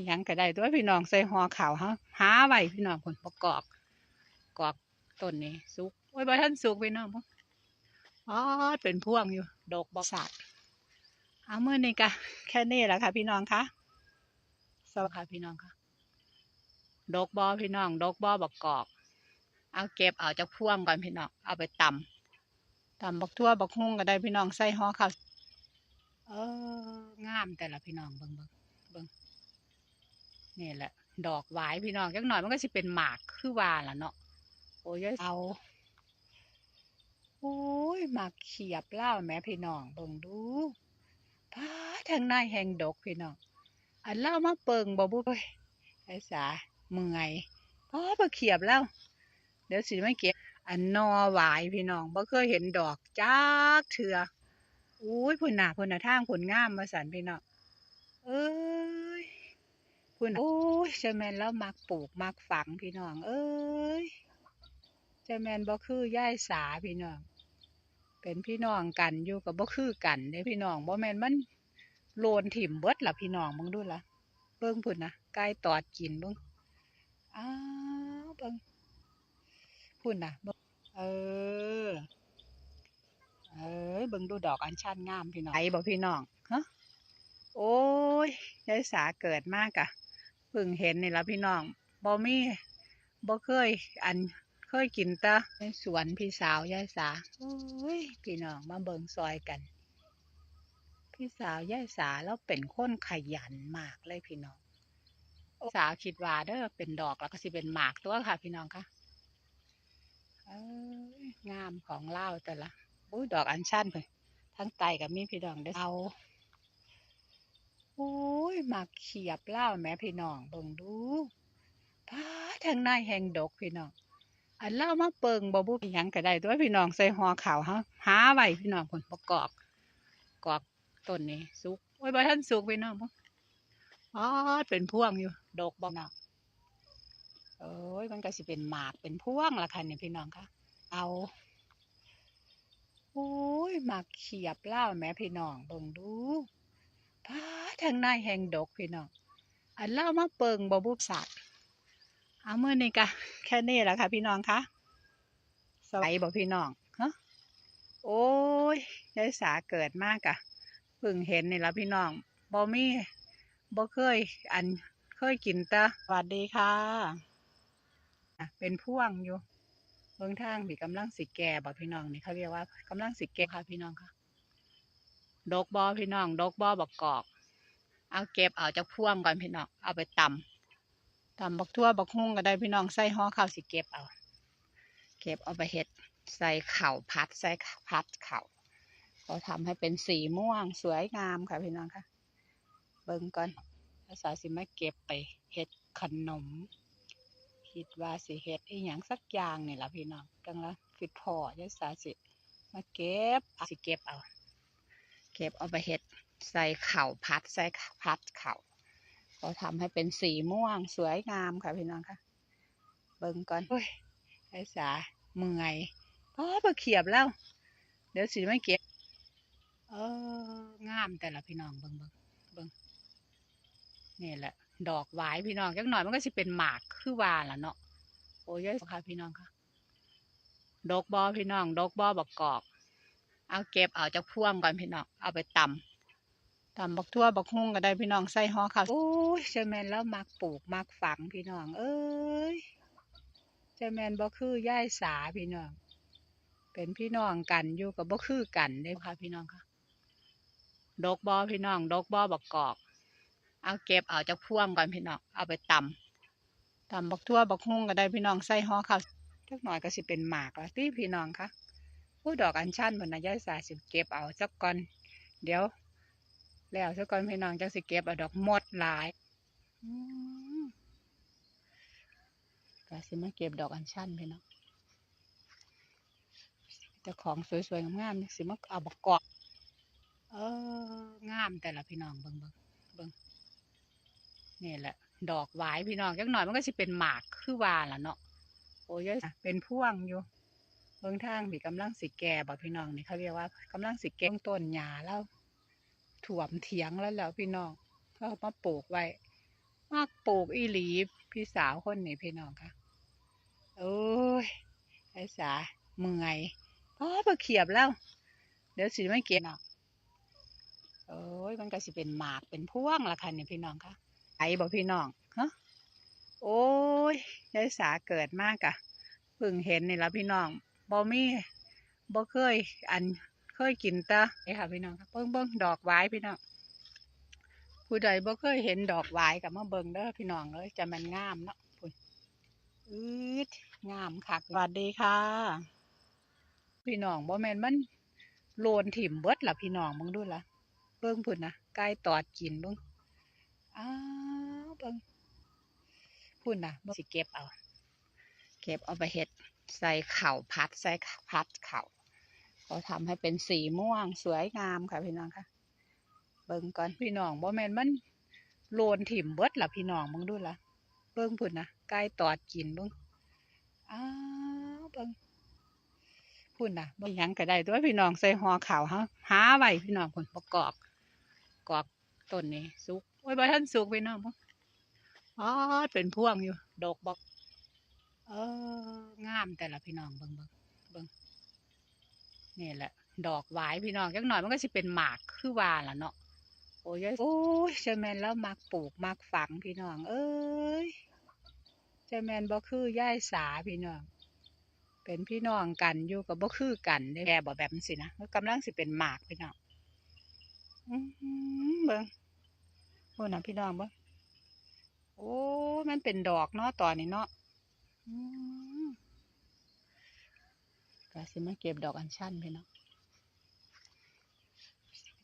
อิหยังก็ได้ตัวพี่น้องใส่ห่อข่าวฮะหาไว้พี่น้องผลประกอบกอกต้นนี้สุกโอ้ยบ่ท่านสุกพี่น้องอ๋อเป็นพ่วงอยู่ ดอกบอสัตเอาเมื่อนี้กะแค่นี้แหละค่ะ พี่น้องคะสวัสดีค่ะพี่น้องค่ะดอกบอพี่น้องดอกบอบักกอก เอาเก็บเอาจากพวงก่อนพี่น้อง เอาไปตำตำบักทั่วบักฮุ่งก็ได้พี่น้องใส่ห่อข้าวเอองามแต่ละพี่น้องเบิ่งเบิ่งเบิ่ง นี่แหละ ดอกหวายพี่น้องจักหน่อยมันก็สิเป็นหมากคือว่าล่ะเนาะโอ้ยเอาโอ้ยหมากเขียบเล่าแม่พี่น้องเบิ่งดูพาทางในแห่งดอกพี่น้องอันเล่ามาเปิงบ่บุ้ยไอ้สาเมื่อยพอบ่เขียบแล้วเดี๋ยวสิไม่เก็บอันนอหวายพี่น้องบ่เคยเห็นดอกจักเถื่ออุ้ยพุ่นน่ะพุ่นน่ะทางพุ่นงามมาสันพี่น้องเอ้ย พุ่นน่ะโอ้ยเจะแม่นแล้วมักปลูกมักฝังพี่น้อง เอ้ยเจะแม่นบ่คือย่ายสาพี่น้อง เป็นพี่น้องกันอยู่กับบ่คือกันเด้พี่น้องบ่แม่นมันโลนถิ่มเบิดล่ะพี่น้องมึงดูล่ะเบิ่งพุ่นนะไก่ตอดกินเบิ่งอ้าวเบิ่งพุ่นน่ะเบิ่งเออ เอ้ยเบิ่งดูดอกอัญชันงามพี่น้องไอ้บ่พี่น้องฮะโอ้ยยายสาเกิดมากอะ เพิ่งเห็นนี่ละพี่น้องบ่มีบ่เคยอันเคยกินตะในสวนพี่สาวยายสาโอ้ยพี่น้องมาเบิงซอยกัน พี่สาวยายสาแล้วเป็นคนขยันมากเลยพี่น้อง สาวคิดว่าเด้อเป็นดอกแล้วก็สิเป็นหมากตัวค่ะ พี่น้องค่ะงามของเล่าแต่ละอุ้ยดอกอัญชันเพิ่นทั้งไตกับมีพี่น้องได้อเอา โอ้ยมากเขียบเล่าแม่พี่น้องเบิ่งดูพาทางในแห่งดกพี่น้อง อันเล่ามาเปิงบ่บุหยังก็ได้ตัวพี่น้องใส่ห่อข่าวฮะหาไว้พี่น้องผลประกอบกอกต้นนี้สุกโอ้ยบ่ท่านสุกพี่น้องพอ๋อเป็นพวงอยู่ดอกบ่น้องโอ้ยมันก็สิเป็นหมากเป็นพวงละค่ะเนี่ยพี่น้องคะเอาโอ้ยหมากเขียบเล่าแม่พี่น้องเบิ่งดู พาทางในแห่งดอกพี่น้องอันเล่ามาเปิงบ่บุสัตว์เอาเมื่อนี้กะแค่นี้แหละค่ะ พี่น้องคะสวัสดีบ่พี่น้องฮะโอ้ยยายสาเกิดมากอะเพิ่งเห็นนี่ละพี่น้องบ่มีบ่เคย อันเคยกินตะสวัสดีค่ะเป็นพ่วงอยู่เบื้องทางพี่กำลังสิแก่บ่พี่น้องนี่เขาเรียกว่ากำลังสิแก่ค่ะพี่น้องค่ะ ดอกบอพี่น้องดอกบอบักกอก เอาเก็บเอาจากพวงก่อนพี่น้อง เอาไปตำตำบักทั่วบักฮุ่งก็ได้พี่น้องใส่ห่อข้าวสิเก็บเอา เก็บเอาไปเห็ดใส่เข่าพัดใส่พัดเข่าวเขาทำให้เป็นสีม่วงสวยงามค่ะพี่น้องค่ะ เบิ่งก่อนภาษาสิมาเก็บไปเห็ดขนม คิดว่าสิเฮ็ดอีหยังสักอย่างนี่ล่ะพี่น้องกังละคิดพอยายสาสิมาเก็บสิเก็บเอา ก็บเอาไปเฮ็ดใส่เข่าวพัดใส่พัดเข่าวเขาทำให้เป็นสีม่วงสวยงามค่ะพี่น้องค่ะ เบิ่งก่อนเฮ้ยยายสาเมื่อยพอบ่เขียบแล้ว เดี๋ยวสิไม่เก็บ เอองามแต่ละพี่น้องเบิ่งเบิ่งเบิ่งนี่แหละ ดอกหวายพี่น้องจักหน่อยมันก็สิเป็นหมากคือว่าล่ะเนาะโอ้ยยค่ะพี่น้องค่ะ ดอกบอพี่น้อง ดอกบอบักกอก เอาเก็บเอาจากพวงก่อนพี่น้องเอาไปตำตำบักทั่วบักฮุ่งก็ได้พี่น้องใส่ห่อข้าวโอ้ยเจแมนแล้วมักปลูกมักฝังพี่น้อง เอ้ยเจแมนบ่คือย่ายสาพี่น้อง เป็นพี่น้องกันอยู่กับบ่คือกันเด้ค่ะพี่น้องค่ะดอกบอพี่น้องดอกบอบักกอก เอาเก็บเอาจากพวงก่อนพี่น้องเอาไปตำตำบักทั่วบักฮุ่งก็ได้พี่น้องใส่ห่อข้าวจักหน่อยก็สิเป็นหมากและที่พี่น้องคะ ผู้ดอกอัญชันบนนายายสาสิเก็บเอาสักก่อน เดี๋ยว แล้วสักก่อนพี่น้องจังสิเก็บเอาดอกหมดหลายก็สิมาเก็บดอกอัญชันพี่น้องเจ้าของสวยๆงามๆสิมาเอาบักกอกเอองามแต่ละพี่น้องเบิ่งเบิ่งเบิ่งนี่แหละ ดอกหวายพี่น้องจักหน่อยมันก็สิเป็นหมากคือว่าล่ะเนาะโอ้ยเป็นพ่วงอยู่ เบื้องทางพี่กำลังสิแก่บ่พี่น้องนี่เขาเรียกว่ากำลังสิแก่ต้นหญ้าแล้วถ่วมเถียงแล้วแล้วพี่น้องเขามาปลูกไว้ มากปลูกอีหลีพี่สาวคนนี้พี่น้องค่ะโอ้ยไอ้สาเมื่อยพอมาเขียบแล้ว เดี๋ยวสิไม่เก็บเนาะโอ้ยมันก็สิเป็นหมากเป็นพ่วงละค่ะนี่ยพี่น้องค่ะไอ้บอกพี่น้องฮะโอ้ยยายสาเกิดมากอะเพิ่งเห็นนี่และพี่น้อง บ่มีบ่เคย อันเคยกินแตาไอ้ค่ะพี่น้องค่ะเบิ่งเบิ่งดอกไว้พี่น้องผู้ใดบ่เคยเห็นดอกไว้กับมาเบิ่งเด้อพี่น้องเอ้ยจะมันงามเนาะพุ่นอืดงามคักสวัสดีค่ะ พี่น้องบ่แม่นมันโลนถิ่มเบิดล่ะพี่น้องมึงดูล่ะเบิ่งพุ่นนะไก่ตอดกินเบิ่งอ้าวเบิ่งพุ่นนะเบิ่งสิเก็บเอา เก็บเอาไปเฮ็ด ใส่เข้าวผัดใส่ผัดเข้าวเขาทำให้เป็นสีม่วงสวยงามค่ะพี่น้องค่ะ เบิ่งก่อนพี่น้องบ่แม่นมันโลนถิ่มเบิดล่ะพี่น้องมึงดูล่ะเบิ่งพุ่นนะไก่ตอดกินเบิ่งอ้าวเบิ่งพุ่นน่ะบ่หยังก็ได้ตัวยพี่น้องใส่ห่อข่าวฮะหาไว้พี่น้องพุ่นประกอบกอกต้นนี้สุกโอ้ยบ่ทันสุกพี่น้องอ๋อเป็นพวงอยู่ ดอกบอก เอองามแต่ละพี่น้องเบิ่งเบิ่งเบิ่งนี่แหละ ดอกหวายพี่น้องจักหน่อยมันก็สิเป็นหมากคือว่าล่ะเนาะโอ้ยโอ้ยเจะแมนแล้วมักปลูกมักฝังพี่น้อง เอ้ยเจะแมนบ่คือย่ายสาพี่น้อง เป็นพี่น้องกันอยู่กับบ่คือกันได้แกบ่แบบนั้สินะมันกำลังสิเป็นหมากพี่น้องเบิ่งโอ้นะพี่น้องเบิ่งโอ้มันเป็นดอกเนาะตอนนี้เนาะ ก็สิมาเก็บดอกอัญชันพี่น้อง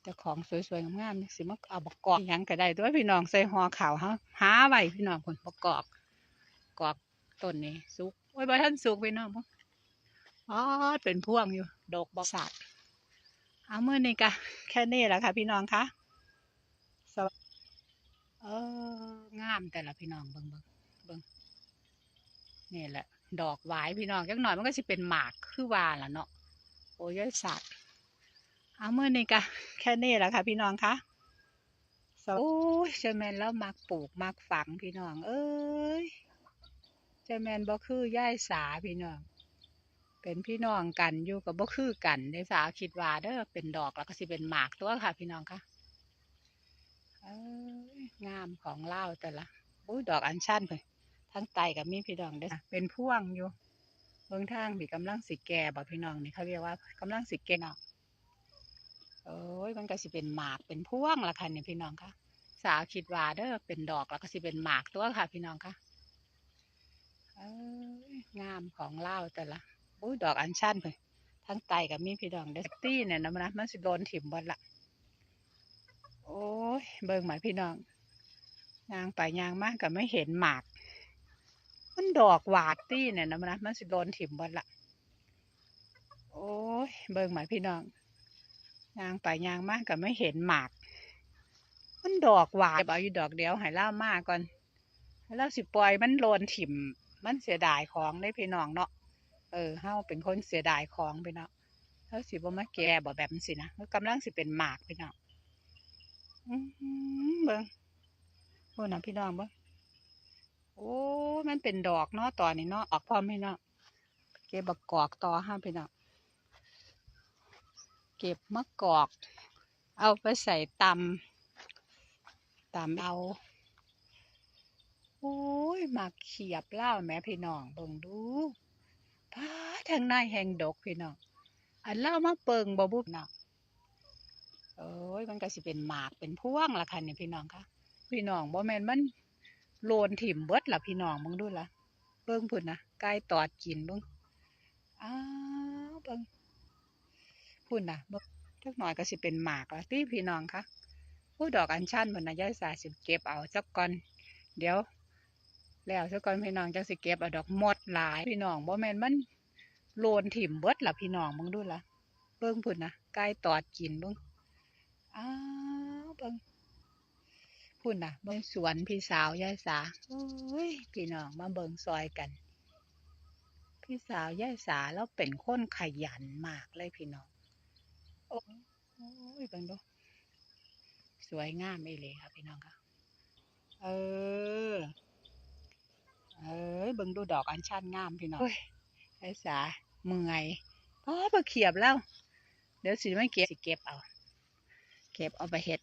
แต่ของสวยๆงามๆนี่สิมาเอาบกกอกยังก็ได้ตัวยพี่น้องใส่ห่อขาวฮะหาไว้พี่น้องผลประกอบกอกต้นนี้สุกโอ้ยบ่ทันสุกพี่น้องพ่อ๋อเป็นพ่วงอยู่ ดอกบอสัตเอาเมื่อนี้กะแค่นี้แหละค่ะ พี่น้องคะสวัสเอองามแต่ละพี่น้องเบิ่งเบิ่งเบิ่ง นี่แหละ ดอกหวายพี่น้องจักหน่อยมันก็สิเป็นหมากคือวาล่ะเนาะโอ้ยยสัตว์เอาเมื่อนี้กะแค่นี้แหละค่ะ พี่น้องคะโอ้ยเจแมนแล้วมักปลูกมักฝังพี่น้อง เอ้ยเจแมนบ่คือย่ายสาพี่น้อง เป็นพี่น้องกันอยู่กับบ่คือกันในสาคิดว่าเด้อเป็นดอกแล้วก็สิเป็นหมากตัวค่ะ พี่น้องคะเอ้ยงามของเล่าแต่ละอุ้ยดอกอัญชันเพิ่น ทั้งไตกับมีพี่น้องเด้อเป็นพ่วงอยู่เบื้องทางพี่กำลังสิแก่บ่พี่น้องนี่เขาเรียกว่ากำลังสิแก่เนาะโอ้ยมันก็สิเป็นหมากเป็นพ่วงละค่ะนี่พี่น้องค่ะ สาวคิดว่าเด้อเป็นดอกแล้วก็สิเป็นหมากตัวค่ะ พี่น้องค่ะเอ้ยงามของเล่าแต่ละอุ้ยดอกอัญชันเพิ่นทั้งไตกับมีพี่ดองเดสตี้เนี่ยนะมันนะมันสิโดนถิ่มบอลละโอ้ยเบิ่งหมายพี่น้องยางไปยางมากกับไม่เห็นหมาก มันดอกหวาดตี้เนี่ยนะมันนะมันสิโดนถิ่มบอลละโอ้ยเบิ่งหมายพี่น้องยางไปยางมากกับไม่เห็นหมาก มันดอกหวาดเอาอยู่ดอกเดียวให้เล่ามากก่อนให้เล่าสิปล่อยมันโลนถิ่ม มันเสียดายของได้พี่น้องเนาะเออเฮาเป็นคนเสียดายของไปเนาะเฮาสิบ่มาแก่บ่แบบนั้นสินะมันกำลังสิเป็นหมากไปเนาะอื้อหือเบิ่งโอ้น่ะพี่น้องเบิ่ง โอ้ มันเป็นดอกเนาะตอนนี้เนาะออกพร้อมพี่น้องเก็บบักกอกต่อห้ามพี่น้องเก็บมะกอก เอาไปใส่ตำตำเอาโอ้ยมาเขียบเล่าแม่พี่น้องเบิ่งดูพาทางในแห่งดกพี่น้องอันเล่ามาเปิงบ่บุบเนาะโอ้ยมันก็สิเป็นหมากเป็นพ่วงละค่ะนี่ยพี่น้องคะพี่น้องบ่แม่นมัน โลนถิ่มเบิดล่ะพี่น้องมึงดูล่ะเบิ่งพุ่นนะไก่ตอดกินเบิ่งอ้าวเบิ่งพุ่นนะเบิ่งจักหน่อยก็สิเป็นหมากละติพี่น้องค่ะผู้ดอกอัญชันพุ่นนะยายสาสิเก็บเอาจักก่อน เดี๋ยว แล้วซะก่อนพี่น้องจังสิเก็บเอาดอกหมดหลายพี่น้องบ่แม่นมันโลนถิ่มเบิดล่ะพี่น้องมึงดูล่ะเบิ่งพุ่นนะไก่ตอดกินเบิ่งอ้าวเบิ่ง พุ่นน่ะ เบิ่งสวนพี่สาวยายสาโอ้ยพี่น้องมาเบิ่งซอยกัน พี่สาวยายสาแล้วเป็นคนขยันมากเลยพี่น้องโอ้โอ้ยเบิ่งดูสวยงามอีเลยค่ะพี่น้องค่ะเออ เอ้ยเบิ่งดูดอกอัญชันงามพี่น้องไอ้สาเมื่อยพอบ่เขียบแล้ว เดี๋ยวสิไม่เก็บสิเก็บเอา เก็บเอาไปเฮ็ด